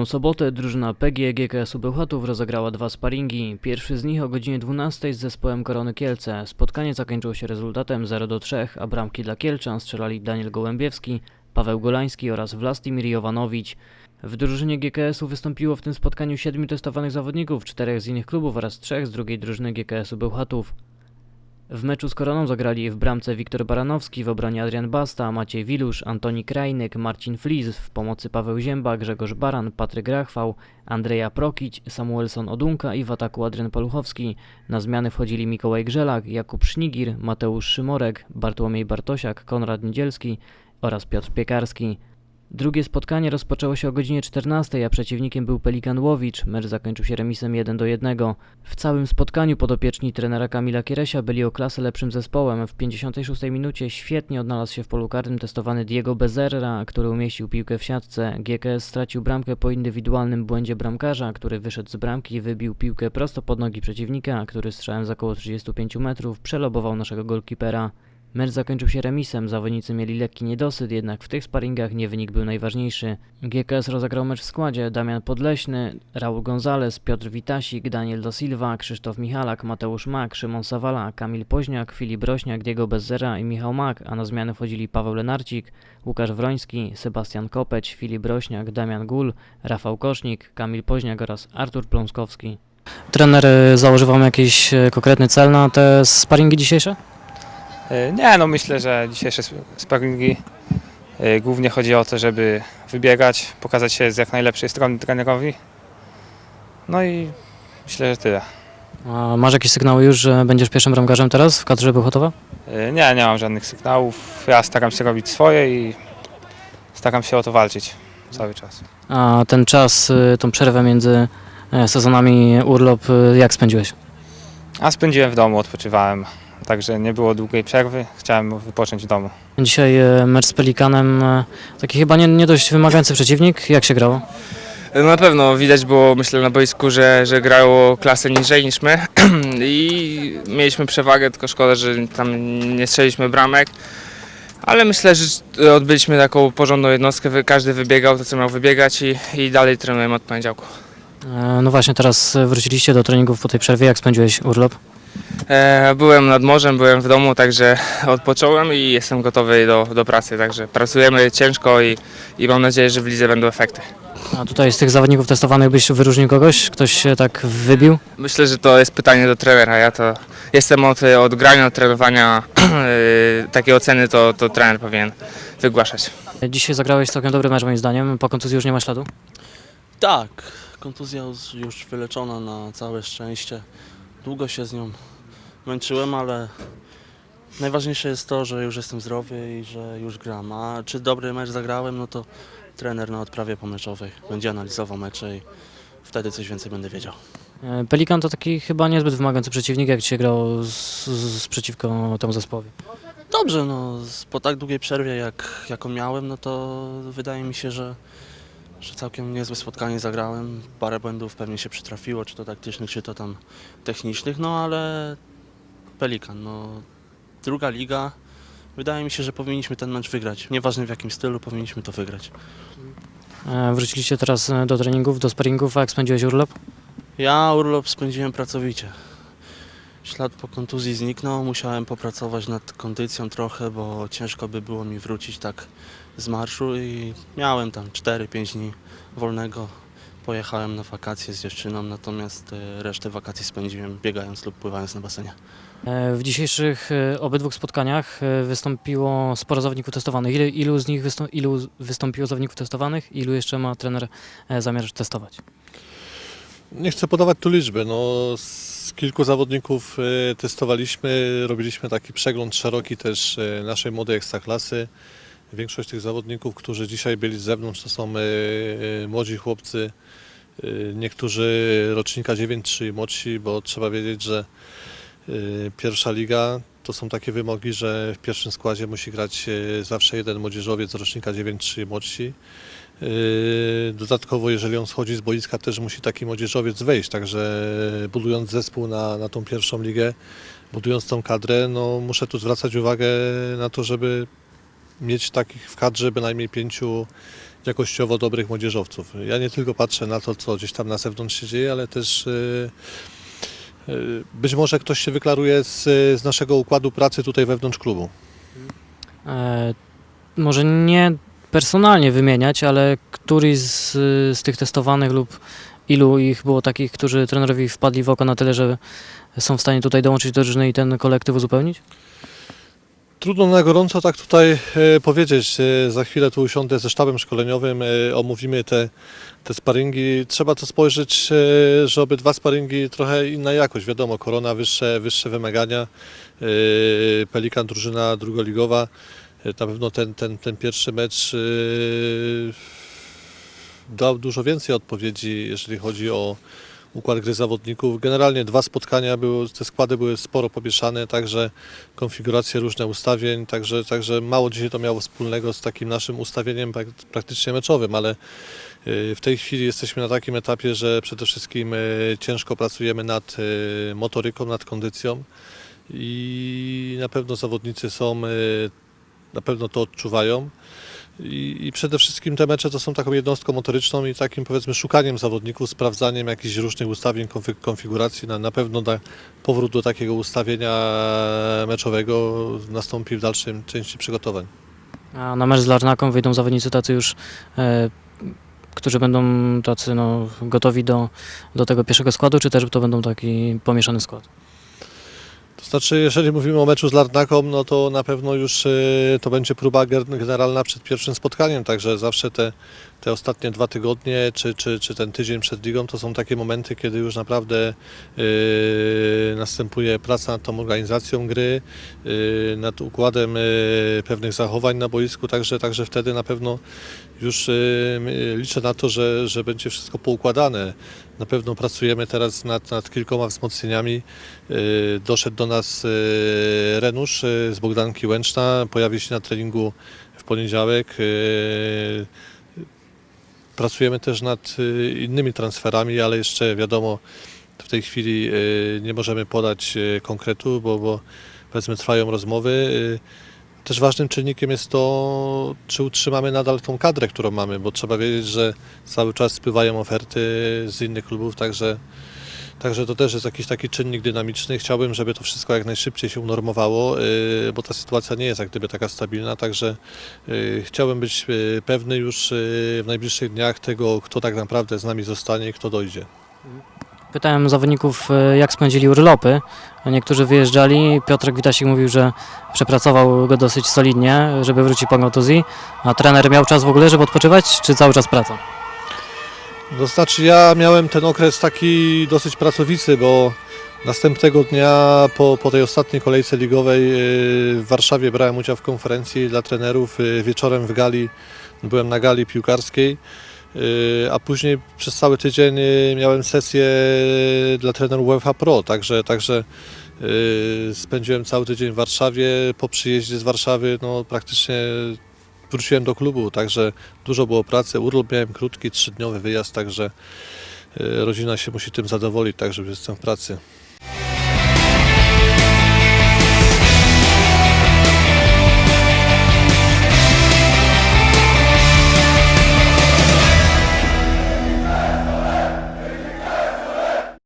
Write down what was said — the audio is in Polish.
minioną sobotę drużyna PG GKS-u Bełchatów rozegrała dwa sparingi. Pierwszy z nich o godzinie 12 z zespołem Korony Kielce. Spotkanie zakończyło się rezultatem 0 do 3, a bramki dla Kielczan strzelali Daniel Gołębiewski, Paweł Golański oraz Vlastimir Jowanowicz. W drużynie GKS-u wystąpiło w tym spotkaniu siedmiu testowanych zawodników, czterech z innych klubów oraz trzech z drugiej drużyny GKS-u Bełchatów. W meczu z Koroną zagrali w bramce Wiktor Baranowski, w obronie Adrian Basta, Maciej Wilusz, Antoni Krajnyk, Marcin Fliz, w pomocy Paweł Zięba, Grzegorz Baran, Patryk Rachwał, Andrzeja Prokić, Samuelson Odunka i w ataku Adrian Paluchowski. Na zmiany wchodzili Mikołaj Grzelak, Jakub Sznigir, Mateusz Szymorek, Bartłomiej Bartosiak, Konrad Niedzielski oraz Piotr Piekarski. Drugie spotkanie rozpoczęło się o godzinie 14, a przeciwnikiem był Pelikan Łowicz. Mecz zakończył się remisem 1 do 1. W całym spotkaniu podopieczni trenera Kamila Kieresia byli o klasę lepszym zespołem. W 56 minucie świetnie odnalazł się w polu karnym testowany Diego Bezerra, który umieścił piłkę w siatce. GKS stracił bramkę po indywidualnym błędzie bramkarza, który wyszedł z bramki i wybił piłkę prosto pod nogi przeciwnika, który strzałem z około 35 metrów przelobował naszego golkipera. Mecz zakończył się remisem, zawodnicy mieli lekki niedosyt, jednak w tych sparingach nie wynik był najważniejszy. GKS rozegrał mecz w składzie Damian Podleśny, Raul Gonzalez, Piotr Witasik, Daniel da Silva, Krzysztof Michalak, Mateusz Mak, Szymon Sawala, Kamil Poźniak, Filip Brośniak, Diego Bezzera i Michał Mak, a na zmianę wchodzili Paweł Lenarcik, Łukasz Wroński, Sebastian Kopeć, Filip Brośniak, Damian Gul, Rafał Kosznik, Kamil Poźniak oraz Artur Pląskowski. Trener y, założył Wam jakiś y, konkretny cel na te sparingi dzisiejsze? E, Nie, no myślę, że dzisiejsze sp- sparingi e, głównie chodzi o to, żeby wybiegać, pokazać się z jak najlepszej strony trenerowi. No i myślę, że tyle. A masz jakieś sygnały już, że będziesz pierwszym bramkarzem teraz w kadrze Bełchatowa? E, Nie, nie mam żadnych sygnałów. Ja staram się robić swoje i staram się o to walczyć cały czas. A ten czas, y, tą przerwę między sezonami, urlop, y, jak spędziłeś? A spędziłem w domu, odpoczywałem, także nie było długiej przerwy. Chciałem wypocząć w domu. Dzisiaj e, mecz z Pelikanem, e, taki chyba nie, nie dość wymagający przeciwnik. Jak się grało? No na pewno widać było, myślę, na boisku, że, że grało klasę niżej niż my i mieliśmy przewagę, tylko szkoda, że tam nie strzeliśmy bramek. Ale myślę, że odbyliśmy taką porządną jednostkę, każdy wybiegał to, co miał wybiegać i, i dalej trenujemy od poniedziałku. No właśnie, teraz wróciliście do treningów po tej przerwie. Jak spędziłeś urlop? E, byłem nad morzem, byłem w domu, także odpocząłem i jestem gotowy do, do pracy, także pracujemy ciężko i, i mam nadzieję, że w lidze będą efekty. A tutaj z tych zawodników testowanych byś wyróżnił kogoś? Ktoś się tak wybił? Myślę, że to jest pytanie do trenera. Ja to jestem od, od grania, od trenowania. Yy, Takie oceny to, to trener powinien wygłaszać. E, Dzisiaj zagrałeś całkiem dobry mecz moim zdaniem. Po kontuzji już nie ma śladu? Tak, kontuzja już wyleczona na całe szczęście. Długo się z nią męczyłem, ale najważniejsze jest to, że już jestem zdrowy i że już gram. A czy dobry mecz zagrałem, no to trener na odprawie pomeczowej będzie analizował mecze i wtedy coś więcej będę wiedział. E, Pelikan to taki chyba niezbyt wymagający przeciwnik, jak się grało z, z, przeciwko temu zespołowi. Dobrze, no z- po tak długiej przerwie jak, jaką miałem, no to wydaje mi się, że, że całkiem niezłe spotkanie zagrałem. Parę błędów pewnie się przytrafiło, czy to taktycznych, czy to tam technicznych, no ale Pelikan, no druga liga. Wydaje mi się, że powinniśmy ten mecz wygrać. Nieważne w jakim stylu, powinniśmy to wygrać. E, Wróciliście teraz e, do treningów, do sparingów. A jak spędziłeś urlop? Ja urlop spędziłem pracowicie. Ślad po kontuzji zniknął, musiałem popracować nad kondycją trochę, bo ciężko by było mi wrócić tak z marszu i miałem tam 4-5 dni wolnego. Pojechałem na wakacje z dziewczyną, natomiast e, resztę wakacji spędziłem biegając lub pływając na basenie. E, W dzisiejszych e, obydwu spotkaniach e, wystąpiło sporo zawodników testowanych. Ile, ilu z nich wystą, ilu wystąpiło zawodników testowanych? Ilu jeszcze ma trener e, zamiar testować? Nie chcę podawać tu liczby. No, z kilku zawodników e, testowaliśmy, robiliśmy taki przegląd szeroki też e, naszej młodej ekstraklasy. Większość tych zawodników, którzy dzisiaj byli z zewnątrz, to są e, e, młodzi chłopcy, e, niektórzy rocznika 9-3 i młodsi, bo trzeba wiedzieć, że pierwsza liga to są takie wymogi, że w pierwszym składzie musi grać zawsze jeden młodzieżowiec rocznika 9-3 i młodsi. Dodatkowo, jeżeli on schodzi z boiska, też musi taki młodzieżowiec wejść. Także budując zespół na, na tą pierwszą ligę, budując tą kadrę, no muszę tu zwracać uwagę na to, żeby mieć takich w kadrze bynajmniej pięciu, jakościowo dobrych młodzieżowców. Ja nie tylko patrzę na to, co gdzieś tam na zewnątrz się dzieje, ale też y, y, być może ktoś się wyklaruje z, z naszego układu pracy tutaj wewnątrz klubu. E, może nie personalnie wymieniać, ale któryś z, z tych testowanych lub ilu ich było takich, którzy trenerowi wpadli w oko na tyle, że są w stanie tutaj dołączyć do drużyny i ten kolektyw uzupełnić? Trudno na gorąco tak tutaj e, powiedzieć. Za chwilę tu usiądę ze sztabem szkoleniowym, e, omówimy te, te sparingi. Trzeba to spojrzeć, e, że obydwa sparingi trochę inna jakość. Wiadomo, korona wyższe, wyższe wymagania, Pelikan drużyna drugoligowa. Na pewno ten, ten, ten pierwszy mecz dał dużo więcej odpowiedzi, jeżeli chodzi o układ gry zawodników. Generalnie dwa spotkania były, te składy były sporo pomieszane, także konfiguracje różne ustawień, także, także mało dzisiaj to miało wspólnego z takim naszym ustawieniem prak- praktycznie meczowym, ale y, w tej chwili jesteśmy na takim etapie, że przede wszystkim y, ciężko pracujemy nad y, motoryką, nad kondycją i na pewno zawodnicy są, na pewno to odczuwają. I, I przede wszystkim te mecze to są taką jednostką motoryczną i takim powiedzmy szukaniem zawodników, sprawdzaniem jakichś różnych ustawień, konfig- konfiguracji. Na, na pewno powrót do takiego ustawienia meczowego nastąpi w dalszym części przygotowań. A na mecz z Larnaką wyjdą zawodnicy tacy już, e, którzy będą tacy no, gotowi do, do tego pierwszego składu, czy też to będą taki pomieszany skład? To znaczy, jeżeli mówimy o meczu z Larnaką, no to na pewno już y, to będzie próba generalna przed pierwszym spotkaniem, także zawsze te, te ostatnie dwa tygodnie, czy, czy, czy ten tydzień przed ligą, to są takie momenty, kiedy już naprawdę y, następuje praca nad tą organizacją gry, y, nad układem y, pewnych zachowań na boisku, także, także wtedy na pewno już y, liczę na to, że, że będzie wszystko poukładane. Na pewno pracujemy teraz nad, nad kilkoma wzmocnieniami. Doszedł do nas Renusz z Bogdanki Łęczna, pojawi się na treningu w poniedziałek. Pracujemy też nad innymi transferami, ale jeszcze wiadomo, w tej chwili y, nie możemy podać y, konkretu, bo, bo powiedzmy trwają rozmowy. Y, Też ważnym czynnikiem jest to, czy utrzymamy nadal tą kadrę, którą mamy, bo trzeba wiedzieć, że cały czas spływają oferty z innych klubów, także Także to też jest jakiś taki czynnik dynamiczny. Chciałbym, żeby to wszystko jak najszybciej się unormowało, bo ta sytuacja nie jest jak gdyby taka stabilna, także chciałbym być pewny już w najbliższych dniach tego, kto tak naprawdę z nami zostanie i kto dojdzie. Pytałem zawodników, e, jak spędzili urlopy. Niektórzy wyjeżdżali. Piotrek Witasik mówił, że przepracował go dosyć solidnie, żeby wrócić po kontuzji. A trener miał czas w ogóle, żeby odpoczywać, czy cały czas praca? To znaczy ja miałem ten okres taki dosyć pracowity, bo następnego dnia po, po tej ostatniej kolejce ligowej yy, w Warszawie brałem udział w konferencji dla trenerów. Yy, Wieczorem w gali byłem na gali piłkarskiej, a później przez cały tydzień yy, miałem sesję dla trenerów UEFA Pro, także, także spędziłem cały tydzień w Warszawie. Po przyjeździe z Warszawy no, praktycznie wróciłem do klubu, także dużo było pracy. Urlop miałem krótki, trzydniowy wyjazd, także rodzina się musi tym zadowolić, także jestem w pracy.